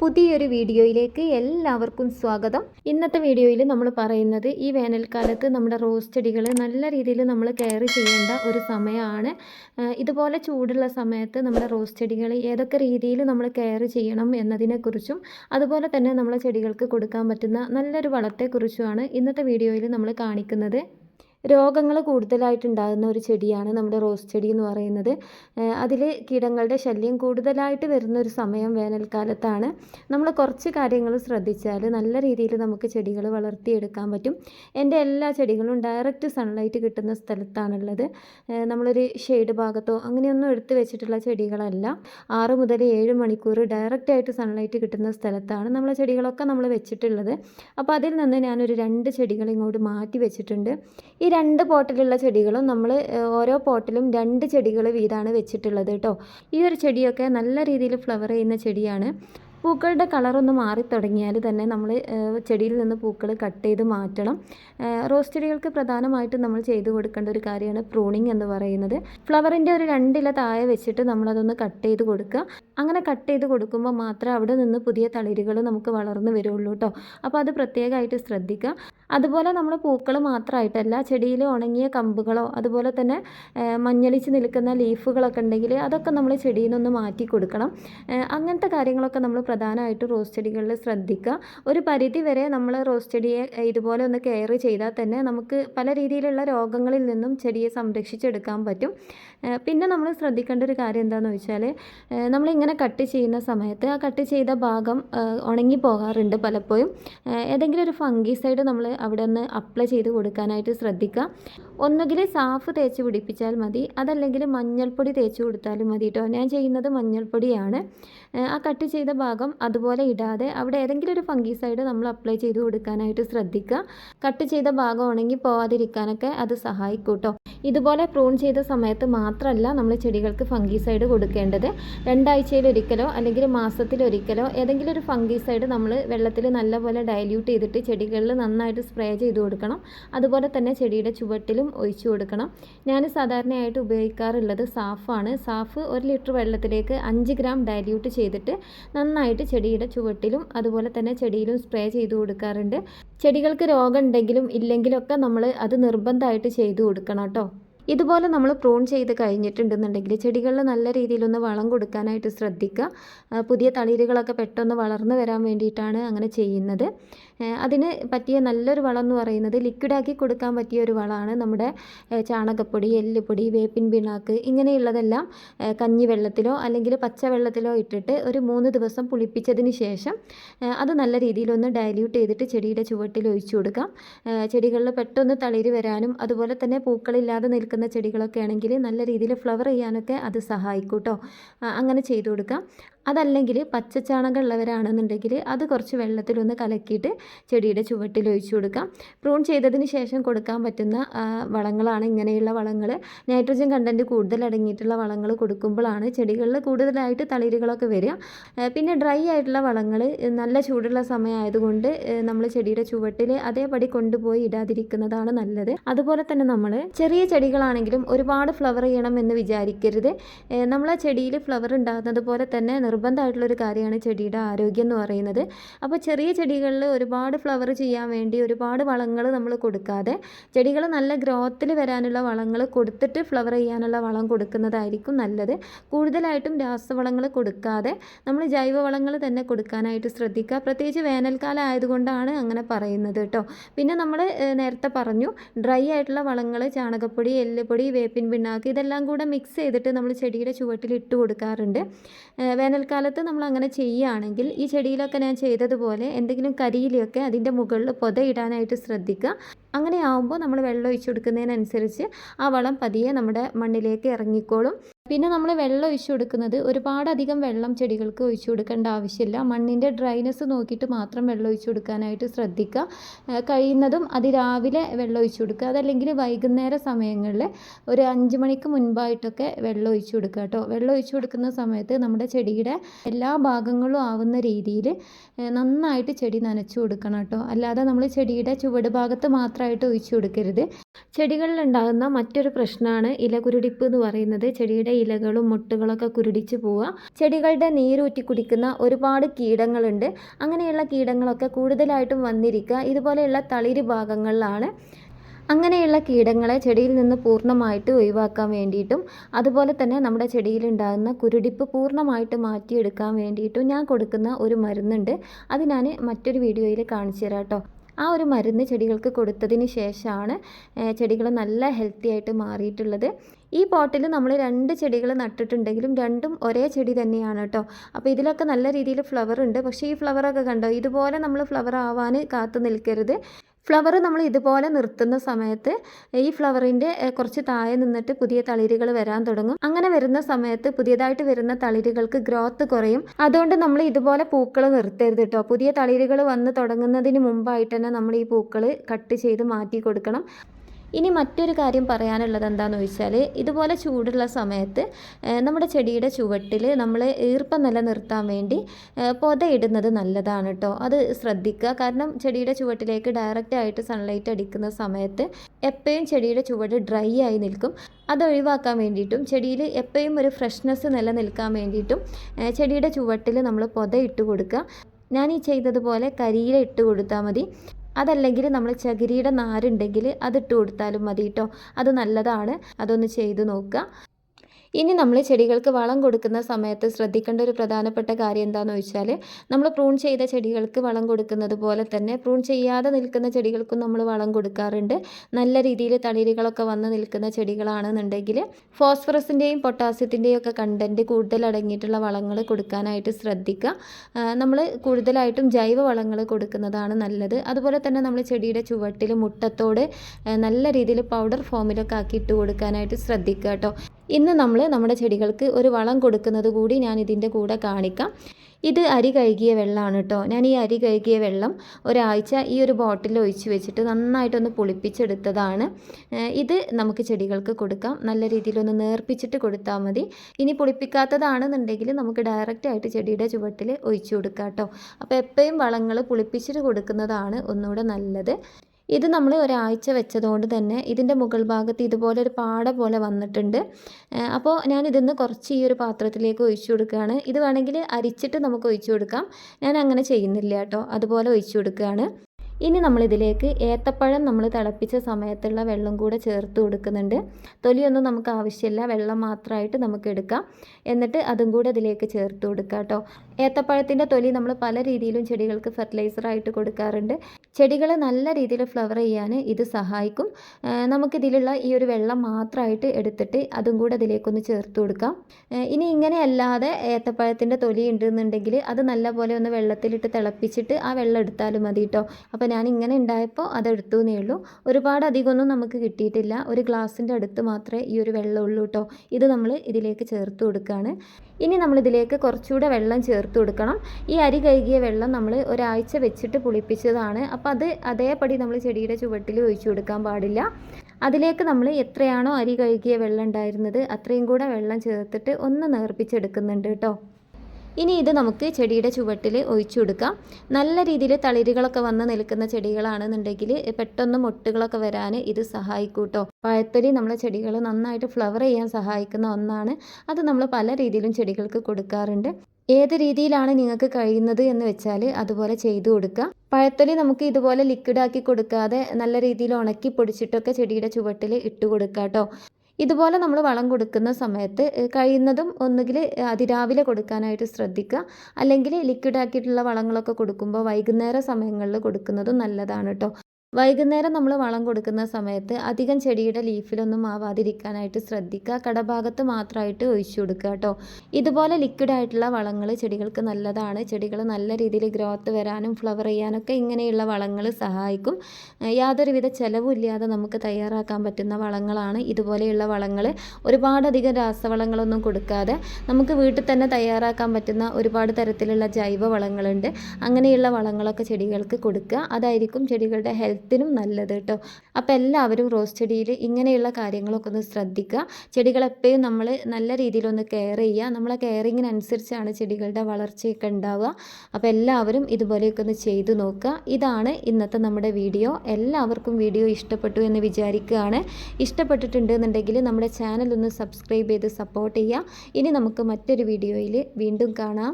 പുതിയൊരു വീഡിയോയിലേക്ക് എല്ലാവർക്കും സ്വാഗതം. ഇന്നത്തെ വീഡിയോയിൽ നമ്മൾ പറയുന്നത് ഈ വേനൽക്കാലത്ത് നമ്മുടെ റോസ് ചെടികൾ നല്ല രീതിയിൽ നമ്മൾ കെയർ ചെയ്യേണ്ട ഒരു സമയമാണ്. ഇതുപോലെ ചൂടുള്ള സമയത്ത് നമ്മുടെ റോസ് ചെടികൾ ഏതൊക്കെ രീതിയിൽ നമ്മൾ കെയർ ചെയ്യണം എന്നതിനെക്കുറിച്ചും അതുപോലെ തന്നെ നമ്മളെ ചെടികൾക്ക് കൊടുക്കാൻ പറ്റുന്ന നല്ലൊരു വളത്തെക്കുറിച്ചുമാണ് ഇന്നത്തെ വീഡിയോയിൽ നമ്മൾ കാണിക്കുന്നത്. രോഗങ്ങൾ കൂടുതലായിട്ടുണ്ടാകുന്ന ഒരു ചെടിയാണ് നമ്മുടെ റോസ് ചെടി എന്ന് പറയുന്നത്. അതിൽ കീടങ്ങളുടെ ശല്യം കൂടുതലായിട്ട് വരുന്ന ഒരു സമയം വേനൽക്കാലത്താണ്. നമ്മൾ കുറച്ച് കാര്യങ്ങൾ ശ്രദ്ധിച്ചാൽ നല്ല രീതിയിൽ നമുക്ക് ചെടികൾ വളർത്തിയെടുക്കാൻ പറ്റും. എന്റെ എല്ലാ ചെടികളും ഡയറക്റ്റ് സൺലൈറ്റ് കിട്ടുന്ന സ്ഥലത്താണുള്ളത്. നമ്മളൊരു ഷെയ്ഡ് ഭാഗത്തോ അങ്ങനെയൊന്നും എടുത്തു വെച്ചിട്ടുള്ള ചെടികളല്ല. ആറ് മുതൽ ഏഴ് മണിക്കൂർ ഡയറക്റ്റ് ആയിട്ട് സൺലൈറ്റ് കിട്ടുന്ന സ്ഥലത്താണ് നമ്മളെ ചെടികളൊക്കെ നമ്മൾ വെച്ചിട്ടുള്ളത്. അപ്പോൾ അതിൽ നിന്ന് ഞാനൊരു രണ്ട് ചെടികൾ ഇങ്ങോട്ട് മാറ്റി വെച്ചിട്ടുണ്ട്. ഈ രണ്ട് പോട്ടിലുള്ള ചെടികളും നമ്മൾ ഓരോ പോട്ടിലും രണ്ട് ചെടികൾ വീതാണ് വെച്ചിട്ടുള്ളത് കേട്ടോ ഈ ഒരു ചെടിയൊക്കെ നല്ല രീതിയിൽ ഫ്ലവർ ചെയ്യുന്ന ചെടിയാണ്. പൂക്കളുടെ കളറൊന്ന് മാറി തുടങ്ങിയാൽ തന്നെ നമ്മൾ ചെടിയിൽ നിന്ന് പൂക്കൾ കട്ട് ചെയ്ത് മാറ്റണം. റോസ് ചെടികൾക്ക് പ്രധാനമായിട്ടും നമ്മൾ ചെയ്തു കൊടുക്കേണ്ട ഒരു കാര്യമാണ് പ്രൂണിങ് എന്ന് പറയുന്നത്. ഫ്ലവറിന്റെ ഒരു രണ്ടില താഴെ വെച്ചിട്ട് നമ്മളതൊന്ന് കട്ട് ചെയ്ത് കൊടുക്കുക. അങ്ങനെ കട്ട് ചെയ്ത് കൊടുക്കുമ്പോൾ മാത്രമേ അവിടെ നിന്ന് പുതിയ തളിരുകൾ നമുക്ക് വളർന്നു വരുള്ളൂ കേട്ടോ അപ്പോൾ അത് പ്രത്യേകമായിട്ട് ശ്രദ്ധിക്കുക. അതുപോലെ നമ്മൾ പൂക്കൾ മാത്രമായിട്ടല്ല ചെടിയിൽ ഉണങ്ങിയ കമ്പുകളോ അതുപോലെ തന്നെ മഞ്ഞളിച്ച് നിൽക്കുന്ന ലീഫുകളൊക്കെ ഉണ്ടെങ്കിൽ അതൊക്കെ നമ്മൾ ചെടിയിൽ നിന്നൊന്ന് മാറ്റി കൊടുക്കണം. അങ്ങനത്തെ കാര്യങ്ങളൊക്കെ നമ്മൾ പ്രധാനമായിട്ട് റോസ് ചെടികളിൽ ശ്രദ്ധിക്കുക. ഒരു പരിധി വരെ നമ്മൾ റോസ് ചെടിയെ ഇതുപോലെ ഒന്ന് കെയർ ചെയ്താൽ തന്നെ നമുക്ക് പല രീതിയിലുള്ള രോഗങ്ങളിൽ നിന്നും ചെടിയെ സംരക്ഷിച്ചെടുക്കാൻ പറ്റും. പിന്നെ നമ്മൾ ശ്രദ്ധിക്കേണ്ട ഒരു കാര്യം എന്താണെന്ന് വെച്ചാൽ ഏഹ് നമ്മളിങ്ങനെ കട്ട് ചെയ്യുന്ന സമയത്ത് ആ കട്ട് ചെയ്ത ഭാഗം ഉണങ്ങി പോകാറുണ്ട് പലപ്പോഴും. ഏതെങ്കിലും ഒരു ഫംഗിസൈഡ് നമ്മൾ അവിടെ ഒന്ന് അപ്ലൈ ചെയ്ത് കൊടുക്കാനായിട്ട് ശ്രദ്ധിക്കുക. ഒന്നുകിൽ സാഫ് തേച്ച് പിടിപ്പിച്ചാൽ മതി അതല്ലെങ്കിൽ മഞ്ഞൾപ്പൊടി തേച്ച് കൊടുത്താലും മതി കേട്ടോ ഞാൻ ചെയ്യുന്നത് മഞ്ഞൾപ്പൊടിയാണ്. ആ കട്ട് ചെയ്ത ഭാഗം അതുപോലെ ഇടാതെ അവിടെ ഏതെങ്കിലും ഒരു ഫംഗിസൈഡ് നമ്മൾ അപ്ലൈ ചെയ്ത് കൊടുക്കാനായിട്ട് ശ്രദ്ധിക്കുക. കട്ട് ചെയ്ത ഭാഗം ഉണങ്ങി പോവാതിരിക്കാനൊക്കെ അത് സഹായിക്കും ഇതുപോലെ പ്രൂൺ ചെയ്ത സമയത്ത് മാത്രമല്ല നമ്മൾ ചെടികൾക്ക് ഫംഗിസൈഡ് കൊടുക്കേണ്ടത്. രണ്ടാഴ്ചയിൽ ഒരിക്കലോ അല്ലെങ്കിൽ മാസത്തിലൊരിക്കലോ ഏതെങ്കിലും ഒരു ഫംഗിസൈഡ് നമ്മൾ വെള്ളത്തിൽ നല്ലപോലെ ഡയല്യൂട്ട് ചെയ്തിട്ട് ചെടികളിൽ നന്നായിട്ട് സ്പ്രേ ചെയ്ത് കൊടുക്കണം. അതുപോലെ തന്നെ ചെടിയുടെ ചുവട്ടിലും ഒഴിച്ചു കൊടുക്കണം. ഞാൻ സാധാരണയായിട്ട് ഉപയോഗിക്കാറുള്ളത് സാഫാണ്. സാഫ് ഒരു ലിറ്റർ വെള്ളത്തിലേക്ക് അഞ്ച് ഗ്രാം ഡയല്യൂട്ട് ചെയ്തിട്ട് നന്നായിട്ട് ചെടിയുടെ ചുവട്ടിലും അതുപോലെ തന്നെ ചെടിയിലും സ്പ്രേ ചെയ്ത് കൊടുക്കാറുണ്ട്. ചെടികൾക്ക് രോഗം ഉണ്ടെങ്കിലും ഇല്ലെങ്കിലും ഒക്കെ നമ്മൾ അത് നിർബന്ധമായിട്ട് ചെയ്തു കൊടുക്കണം കേട്ടോ. ഇതുപോലെ നമ്മൾ പ്രൂൺ ചെയ്ത് കഴിഞ്ഞിട്ടുണ്ടെന്നുണ്ടെങ്കിൽ ചെടികളിൽ നല്ല രീതിയിലൊന്ന് വളം കൊടുക്കാനായിട്ട് ശ്രദ്ധിക്കുക. പുതിയ തളിരുകളൊക്കെ പെട്ടെന്ന് വളർന്നു വരാൻ വേണ്ടിയിട്ടാണ് അങ്ങനെ ചെയ്യുന്നത്. അതിന് പറ്റിയ നല്ലൊരു വളം എന്ന് പറയുന്നത് ലിക്വിഡാക്കി കൊടുക്കാൻ പറ്റിയ ഒരു വളമാണ് നമ്മുടെ ചാണകപ്പൊടി എല്ലുപൊടി വേപ്പിൻ പിണ്ണാക്ക് ഇങ്ങനെയുള്ളതെല്ലാം കഞ്ഞി വെള്ളത്തിലോ അല്ലെങ്കിൽ പച്ചവെള്ളത്തിലോ ഇട്ടിട്ട് ഒരു മൂന്ന് ദിവസം പുളിപ്പിച്ചതിന് ശേഷം അത് നല്ല രീതിയിലൊന്ന് ഡയല്യൂട്ട് ചെയ്തിട്ട് ചെടിയുടെ ചുവട്ടിൽ ഒഴിച്ചു കൊടുക്കാം. ചെടികളിൽ പെട്ടെന്ന് തളിര് വരാനും അതുപോലെ തന്നെ പൂക്കളില്ലാതെ നിൽക്കുന്ന ചെടികളൊക്കെ ആണെങ്കിൽ നല്ല രീതിയിൽ ഫ്ലവർ ചെയ്യാനൊക്കെ അത് സഹായിക്കും കേട്ടോ അങ്ങനെ ചെയ്തു കൊടുക്കാം. അതല്ലെങ്കിൽ പച്ചച്ചാണകം ഉള്ളവരാണെന്നുണ്ടെങ്കിൽ അത് കുറച്ച് വെള്ളത്തിലൊന്ന് കലക്കിയിട്ട് ചെടിയുടെ ചുവട്ടിൽ ഒഴിച്ചു കൊടുക്കാം. പ്രൂൺ ചെയ്തതിന് ശേഷം കൊടുക്കാൻ പറ്റുന്ന വളങ്ങളാണ് ഇങ്ങനെയുള്ള വളങ്ങൾ നൈട്രജൻ കണ്ടന്റ് കൂടുതൽ അടങ്ങിയിട്ടുള്ള വളങ്ങൾ കൊടുക്കുമ്പോഴാണ് ചെടികളിൽ കൂടുതലായിട്ട് തളിരുകളൊക്കെ വരിക. പിന്നെ ഡ്രൈ ആയിട്ടുള്ള വളങ്ങൾ നല്ല ചൂടുള്ള സമയമായതുകൊണ്ട് നമ്മൾ ചെടിയുടെ ചുവട്ടിൽ അതേപടി കൊണ്ടുപോയി ഇടാതിരിക്കുന്നതാണ് നല്ലത്. അതുപോലെ തന്നെ നമ്മൾ ചെറിയ ചെടികളാണെങ്കിലും ഒരുപാട് ഫ്ലവർ ചെയ്യണം എന്ന് വിചാരിക്കരുത്. നമ്മൾ ആ ചെടിയിൽ ഫ്ലവർ ഉണ്ടാകുന്നത് പോലെ തന്നെ നിർബന്ധമായിട്ടുള്ളൊരു കാര്യമാണ് ചെടിയുടെ ആരോഗ്യം എന്ന് പറയുന്നത്. അപ്പോൾ ചെറിയ ചെടികളിൽ ഒരുപാട് ഫ്ലവർ ചെയ്യാൻ വേണ്ടി ഒരുപാട് വളങ്ങൾ നമ്മൾ കൊടുക്കാതെ ചെടികൾ നല്ല ഗ്രോത്തിൽ വരാനുള്ള വളങ്ങൾ കൊടുത്തിട്ട് ഫ്ലവർ ചെയ്യാനുള്ള വളം കൊടുക്കുന്നതായിരിക്കും നല്ലത്. കൂടുതലായിട്ടും രാസവളങ്ങൾ കൊടുക്കാതെ നമ്മൾ ജൈവവളങ്ങൾ തന്നെ കൊടുക്കാനായിട്ട് ശ്രദ്ധിക്കുക. പ്രത്യേകിച്ച് വേനൽക്കാലം ആയതുകൊണ്ടാണ് അങ്ങനെ പറയുന്നത് കേട്ടോ. പിന്നെ നമ്മൾ നേരത്തെ പറഞ്ഞു ഡ്രൈ ആയിട്ടുള്ള വളങ്ങൾ ചാണകപ്പൊടി എല്ലുപൊടി വേപ്പിൻ പിണ്ണാക്ക് ഇതെല്ലാം കൂടെ മിക്സ് ചെയ്തിട്ട് നമ്മൾ ചെടിയുടെ ചുവട്ടിൽ ഇട്ട് കൊടുക്കാറുണ്ട്. ഏഹ് വേനൽക്കാലത്ത് നമ്മൾ അങ്ങനെ ചെയ്യുകയാണെങ്കിൽ ഈ ചെടിയിലൊക്കെ ഞാൻ ചെയ്തതുപോലെ എന്തെങ്കിലും കരിയിലൊക്കെ അതിന്റെ മുകളിൽ പൊതയിടാനായിട്ട് ശ്രദ്ധിക്കുക. അങ്ങനെ ആവുമ്പോൾ നമ്മൾ വെള്ളം ഒഴിച്ചു കൊടുക്കുന്നതിനനുസരിച്ച് ആ വളം പതിയെ നമ്മുടെ മണ്ണിലേക്ക് ഇറങ്ങിക്കോളും. പിന്നെ നമ്മൾ വെള്ളം ഒഴിച്ചു കൊടുക്കുന്നത് ഒരുപാടധികം വെള്ളം ചെടികൾക്ക് ഒഴിച്ചു കൊടുക്കേണ്ട ആവശ്യമില്ല. മണ്ണിന്റെ ഡ്രൈനസ് നോക്കിയിട്ട് മാത്രം വെള്ളം ഒഴിച്ചു കൊടുക്കാനായിട്ട് ശ്രദ്ധിക്കുക. കഴിയുന്നതും അതിരാവിലെ വെള്ളം ഒഴിച്ചു കൊടുക്കുക. അതല്ലെങ്കിൽ വൈകുന്നേര സമയങ്ങളിൽ ഒരു അഞ്ച് മണിക്ക് മുൻപായിട്ടൊക്കെ വെള്ളം ഒഴിച്ചു കൊടുക്കുക കേട്ടോ. വെള്ളം ഒഴിച്ചു കൊടുക്കുന്ന സമയത്ത് നമ്മുടെ ചെടിയുടെ എല്ലാ ഭാഗങ്ങളും ആവുന്ന രീതിയിൽ നന്നായിട്ട് ചെടി നനച്ചു കൊടുക്കണം കേട്ടോ. അല്ലാതെ നമ്മൾ ചെടിയുടെ ചുവട് ഭാഗത്ത് മാത്രമായിട്ട് ഒഴിച്ചു കൊടുക്കരുത്. ചെടികളിലുണ്ടാകുന്ന മറ്റൊരു പ്രശ്നമാണ് ഇല കുരുടിപ്പ് എന്ന് പറയുന്നത്. ചെടിയുടെ ഇലകളും മുട്ടുകളൊക്കെ കുരുടിച്ച് പോവുക. ചെടികളുടെ നീരൂറ്റി കുടിക്കുന്ന ഒരുപാട് കീടങ്ങളുണ്ട്. അങ്ങനെയുള്ള കീടങ്ങളൊക്കെ കൂടുതലായിട്ടും വന്നിരിക്കുക. ഇതുപോലെയുള്ള തളിര് ഭാഗങ്ങളിലാണ് അങ്ങനെയുള്ള കീടങ്ങളെ ചെടിയിൽ നിന്ന് പൂർണമായിട്ട് ഒഴിവാക്കാൻ വേണ്ടിയിട്ടും അതുപോലെ തന്നെ നമ്മുടെ ചെടിയിലുണ്ടാകുന്ന കുരുടിപ്പ് പൂർണമായിട്ട് മാറ്റിയെടുക്കാൻ വേണ്ടിയിട്ടും ഞാൻ കൊടുക്കുന്ന ഒരു മരുന്നുണ്ട്. അത് ഞാൻ മറ്റൊരു വീഡിയോയിൽ കാണിച്ചു തരാം കേട്ടോ. ആ ഒരു മരുന്ന് ചെടികൾക്ക് കൊടുത്തതിന് ശേഷമാണ് ചെടികൾ നല്ല ഹെൽത്തി ആയിട്ട് മാറിയിട്ടുള്ളത്. ഈ പോട്ടിൽ നമ്മൾ രണ്ട് ചെടികൾ നട്ടിട്ടുണ്ടെങ്കിലും രണ്ടും ഒരേ ചെടി തന്നെയാണ് കേട്ടോ അപ്പോൾ ഇതിലൊക്കെ നല്ല രീതിയിൽ ഫ്ലവർ ഉണ്ട്. പക്ഷേ ഈ ഫ്ലവറൊക്കെ കണ്ടോ? ഇതുപോലെ നമ്മൾ ഫ്ലവർ ആവാൻ കാത്തു നിൽക്കരുത്. ഫ്ലവർ നമ്മൾ ഇതുപോലെ നിർത്തുന്ന സമയത്ത് ഈ ഫ്ലവറിന്റെ കുറച്ച് താഴെ നിന്നിട്ട് പുതിയ തളിരുകൾ വരാൻ തുടങ്ങും. അങ്ങനെ വരുന്ന സമയത്ത് പുതിയതായിട്ട് വരുന്ന തളിരുകൾക്ക് ഗ്രോത്ത് കുറയും. അതുകൊണ്ട് നമ്മൾ ഇതുപോലെ പൂക്കൾ നിർത്തരുത് കേട്ടോ പുതിയ തളിരുകൾ വന്ന് തുടങ്ങുന്നതിന് മുമ്പായിട്ട് തന്നെ നമ്മൾ ഈ പൂക്കൾ കട്ട് ചെയ്ത് മാറ്റി കൊടുക്കണം. ഇനി മറ്റൊരു കാര്യം പറയാനുള്ളത് എന്താണെന്ന് വെച്ചാൽ ഇതുപോലെ ചൂടുള്ള സമയത്ത് നമ്മുടെ ചെടിയുടെ ചുവട്ടിൽ നമ്മൾ ഈർപ്പം നിലനിർത്താൻ വേണ്ടി പൊതയിടുന്നത് നല്ലതാണ് കേട്ടോ അത് ശ്രദ്ധിക്കുക. കാരണം ചെടിയുടെ ചുവട്ടിലേക്ക് ഡയറക്റ്റ് ആയിട്ട് സൺലൈറ്റ് അടിക്കുന്ന സമയത്ത് എപ്പോഴും ചെടിയുടെ ചുവട് ഡ്രൈ ആയി നിൽക്കും. അത് ഒഴിവാക്കാൻ വേണ്ടിയിട്ടും ചെടിയിൽ എപ്പോഴും ഒരു ഫ്രഷ്നെസ് നിലനിൽക്കാൻ വേണ്ടിയിട്ടും ചെടിയുടെ ചുവട്ടിൽ നമ്മൾ പൊത ഇട്ട് കൊടുക്കുക. ഞാൻ ഈ ചെയ്തതുപോലെ കരിയില ഇട്ട് കൊടുത്താൽ മതി. അതല്ലെങ്കിൽ നമ്മൾ ചകിരിയുടെ നാരുണ്ടെങ്കിൽ അതിട്ട് കൊടുത്താലും മതി കേട്ടോ. അത് നല്ലതാണ്. അതൊന്ന് ചെയ്ത് നോക്കുക. ഇനി നമ്മൾ ചെടികൾക്ക് വളം കൊടുക്കുന്ന സമയത്ത് ശ്രദ്ധിക്കേണ്ട ഒരു പ്രധാനപ്പെട്ട കാര്യം എന്താണെന്ന് വെച്ചാൽ നമ്മൾ പ്രൂൺ ചെയ്ത ചെടികൾക്ക് വളം കൊടുക്കുന്നത് പോലെ തന്നെ പ്രൂൺ ചെയ്യാതെ നിൽക്കുന്ന ചെടികൾക്കും നമ്മൾ വളം കൊടുക്കാറുണ്ട്. നല്ല രീതിയിൽ തളിരുകളൊക്കെ വന്ന് നിൽക്കുന്ന ചെടികളാണെന്നുണ്ടെങ്കിൽ ഫോസ്ഫറസിന്റെയും പൊട്ടാസ്യത്തിന്റെയും ഒക്കെ കണ്ടന്റ് കൂടുതൽ അടങ്ങിയിട്ടുള്ള വളങ്ങൾ കൊടുക്കാനായിട്ട് ശ്രദ്ധിക്കുക. നമ്മൾ കൂടുതലായിട്ടും ജൈവ വളങ്ങൾ കൊടുക്കുന്നതാണ് നല്ലത്. അതുപോലെ തന്നെ നമ്മൾ ചെടിയുടെ ചുവട്ടിൽ മുട്ടത്തോട് നല്ല രീതിയിൽ പൗഡർ ഫോമിലൊക്കെ ആക്കി ഇട്ട് കൊടുക്കാനായിട്ട് ശ്രദ്ധിക്കുക കേട്ടോ. ഇന്ന് നമ്മൾ നമ്മുടെ ചെടികൾക്ക് ഒരു വളം കൊടുക്കുന്നത് കൂടി ഞാൻ ഇതിന്റെ കൂടെ കാണിക്കാം. ഇത് അരി കഴുകിയ വെള്ളമാണ് കേട്ടോ ഞാൻ ഈ അരി കഴുകിയ വെള്ളം ഒരാഴ്ച ഈ ഒരു ബോട്ടിൽ ഒഴിച്ചു വെച്ചിട്ട് നന്നായിട്ടൊന്ന് പുളിപ്പിച്ചെടുത്തതാണ്. ഇത് നമുക്ക് ചെടികൾക്ക് കൊടുക്കാം. നല്ല രീതിയിലൊന്ന് നേർപ്പിച്ചിട്ട് കൊടുത്താൽ മതി. ഇനി പുളിപ്പിക്കാത്തതാണെന്നുണ്ടെങ്കിൽ നമുക്ക് ഡയറക്റ്റ് ആയിട്ട് ചെടിയുടെ ചുവട്ടിൽ ഒഴിച്ചു കൊടുക്കാം കേട്ടോ അപ്പോൾ എപ്പോഴും വളങ്ങൾ പുളിപ്പിച്ചിട്ട് കൊടുക്കുന്നതാണ് ഒന്നുകൂടെ നല്ലത്. ഇത് നമ്മൾ ഒരാഴ്ച വെച്ചതുകൊണ്ട് തന്നെ ഇതിന്റെ മുകൾ ഭാഗത്ത് ഇതുപോലെ ഒരു പാട പോലെ വന്നിട്ടുണ്ട്. അപ്പോൾ ഞാൻ ഇതിന്ന് കുറച്ച് ഈ ഒരു പാത്രത്തിലേക്ക് ഒഴിച്ചു കൊടുക്കുകയാണ്. ഇത് വേണമെങ്കിൽ അരിച്ചിട്ട് നമുക്ക് ഒഴിച്ചു കൊടുക്കാം. ഞാൻ അങ്ങനെ ചെയ്യുന്നില്ല കേട്ടോ. അതുപോലെ ഒഴിച്ചു കൊടുക്കുകയാണ്. ഇനി നമ്മളിതിലേക്ക് ഏത്തപ്പഴം നമ്മൾ തിളപ്പിച്ച സമയത്തുള്ള വെള്ളം കൂടെ ചേർത്ത് കൊടുക്കുന്നുണ്ട്. തൊലിയൊന്നും നമുക്ക് ആവശ്യമില്ല. വെള്ളം മാത്രമായിട്ട് നമുക്ക് എടുക്കാം. എന്നിട്ട് അതും കൂടെ അതിലേക്ക് ചേർത്ത് കൊടുക്കുക കേട്ടോ. ഏത്തപ്പഴത്തിന്റെ തൊലി നമ്മൾ പല രീതിയിലും ചെടികൾക്ക് ഫെർട്ടിലൈസറായിട്ട് കൊടുക്കാറുണ്ട്. ചെടികൾ നല്ല രീതിയിൽ ഫ്ലവർ ചെയ്യാൻ ഇത് സഹായിക്കും. നമുക്കിതിലുള്ള ഈ ഒരു വെള്ളം മാത്രമായിട്ട് എടുത്തിട്ട് അതും കൂടെ അതിലേക്കൊന്ന് ചേർത്ത് കൊടുക്കാം. ഇനി ഇങ്ങനെ അല്ലാതെ ഏത്തപ്പഴത്തിന്റെ തൊലി ഉണ്ടെന്നുണ്ടെങ്കിൽ അത് നല്ലപോലെ ഒന്ന് വെള്ളത്തിലിട്ട് തിളപ്പിച്ചിട്ട് ആ വെള്ളം എടുത്താലും മതി കേട്ടോ. അപ്പോൾ ഞാൻ ഇങ്ങനെ ഉണ്ടായപ്പോൾ അതെടുത്തു എന്നേ ഉള്ളൂ. ഒരുപാട് അധികമൊന്നും നമുക്ക് കിട്ടിയിട്ടില്ല. ഒരു ഗ്ലാസിന്റെ അടുത്ത് മാത്രമേ ഈ ഒരു വെള്ളം ഉള്ളൂ കേട്ടോ. ഇത് നമ്മൾ ഇതിലേക്ക് ചേർത്ത് കൊടുക്കുകയാണ്. ഇനി നമ്മൾ ഇതിലേക്ക് കുറച്ചുകൂടെ വെള്ളം ചേർത്ത് കൊടുക്കണം. ഈ അരി കഴുകിയ വെള്ളം നമ്മൾ ഒരാഴ്ച വെച്ചിട്ട് പുളിപ്പിച്ചതാണ്. അപ്പോൾ അത് അതേപടി നമ്മൾ ചെടിയുടെ ചുവട്ടിൽ ഒഴിച്ചു കൊടുക്കാൻ പാടില്ല. അതിലേക്ക് നമ്മൾ എത്രയാണോ അരി കഴുകിയ വെള്ളം ഉണ്ടായിരുന്നത് അത്രയും കൂടെ വെള്ളം ചേർത്തിട്ട് ഒന്ന് നേർപ്പിച്ചെടുക്കുന്നുണ്ട് കേട്ടോ. ഇനി ഇത് നമുക്ക് ചെടിയുടെ ചുവട്ടിൽ ഒഴിച്ചു കൊടുക്കാം. നല്ല രീതിയിൽ തളിരുകളൊക്കെ വന്ന് നിൽക്കുന്ന ചെടികളാണെന്നുണ്ടെങ്കിൽ പെട്ടെന്ന് മൊട്ടുകളൊക്കെ വരാൻ ഇത് സഹായിക്കൂട്ടോ. പഴത്തൊലി നമ്മളെ ചെടികൾ നന്നായിട്ട് ഫ്ലവർ ചെയ്യാൻ സഹായിക്കുന്ന ഒന്നാണ്. അത് നമ്മൾ പല രീതിയിലും ചെടികൾക്ക് കൊടുക്കാറുണ്ട്. ഏത് രീതിയിലാണ് നിങ്ങൾക്ക് കഴിയുന്നത് എന്ന് വെച്ചാൽ അതുപോലെ ചെയ്തു കൊടുക്കുക പഴത്തൊലി നമുക്ക് ഇതുപോലെ ലിക്വിഡാക്കി കൊടുക്കാതെ നല്ല രീതിയിൽ ഉണക്കി പൊടിച്ചിട്ടൊക്കെ ചെടിയുടെ ചുവട്ടിൽ ഇട്ട് കൊടുക്കാം കേട്ടോ ഇതുപോലെ നമ്മൾ വളം കൊടുക്കുന്ന സമയത്ത് കഴിയുന്നതും ഒന്നുകിൽ അതിരാവിലെ കൊടുക്കാനായിട്ട് ശ്രദ്ധിക്കുക. അല്ലെങ്കിൽ ലിക്വിഡ് ആക്കിയിട്ടുള്ള വളങ്ങളൊക്കെ കൊടുക്കുമ്പോൾ വൈകുന്നേര സമയങ്ങളിൽ കൊടുക്കുന്നതും നല്ലതാണ് കേട്ടോ വൈകുന്നേരം നമ്മൾ വളം കൊടുക്കുന്ന സമയത്ത് അധികം ചെടിയുടെ ലീഫിലൊന്നും ആവാതിരിക്കാനായിട്ട് ശ്രദ്ധിക്കുക. കടഭാഗത്ത് മാത്രമായിട്ട് ഒഴിച്ചു കൊടുക്കുക കേട്ടോ. ഇതുപോലെ ലിക്വിഡ് ആയിട്ടുള്ള വളങ്ങൾ ചെടികൾക്ക് നല്ലതാണ്. ചെടികൾ നല്ല രീതിയിൽ ഗ്രോത്ത് വരാനും ഫ്ലവർ ചെയ്യാനൊക്കെ ഇങ്ങനെയുള്ള വളങ്ങൾ സഹായിക്കും. യാതൊരുവിധ ചിലവുമില്ലാതെ നമുക്ക് തയ്യാറാക്കാൻ പറ്റുന്ന വളങ്ങളാണ് ഇതുപോലെയുള്ള വളങ്ങൾ ഒരുപാടധികം രാസവളങ്ങളൊന്നും കൊടുക്കാതെ നമുക്ക് വീട്ടിൽ തന്നെ തയ്യാറാക്കാൻ പറ്റുന്ന ഒരുപാട് തരത്തിലുള്ള ജൈവ വളങ്ങളുണ്ട്. അങ്ങനെയുള്ള വളങ്ങളൊക്കെ ചെടികൾക്ക് കൊടുക്കുക. അതായിരിക്കും ചെടികളുടെ ഹെൽത്ത് ഹെൽത്തിനും നല്ലത് കേട്ടോ. അപ്പോൾ എല്ലാവരും റോസ് ചെടിയിൽ ഇങ്ങനെയുള്ള കാര്യങ്ങളൊക്കെ ഒന്ന് ശ്രദ്ധിക്കുക. ചെടികളെപ്പോഴും നമ്മൾ നല്ല രീതിയിലൊന്ന് കെയർ ചെയ്യുക. നമ്മളെ കെയറിങ്ങിനനുസരിച്ചാണ് ചെടികളുടെ വളർച്ചയൊക്കെ ഉണ്ടാവുക. അപ്പോൾ എല്ലാവരും ഇതുപോലെയൊക്കെ ഒന്ന് ചെയ്തു നോക്കുക. ഇതാണ് ഇന്നത്തെ നമ്മുടെ വീഡിയോ. എല്ലാവർക്കും വീഡിയോ ഇഷ്ടപ്പെട്ടു എന്ന് വിചാരിക്കുകയാണ്. ഇഷ്ടപ്പെട്ടിട്ടുണ്ടെന്നുണ്ടെങ്കിൽ നമ്മുടെ ചാനൽ ഒന്ന് സബ്സ്ക്രൈബ് ചെയ്ത് സപ്പോർട്ട് ചെയ്യുക. ഇനി നമുക്ക് മറ്റൊരു വീഡിയോയിൽ വീണ്ടും കാണാം.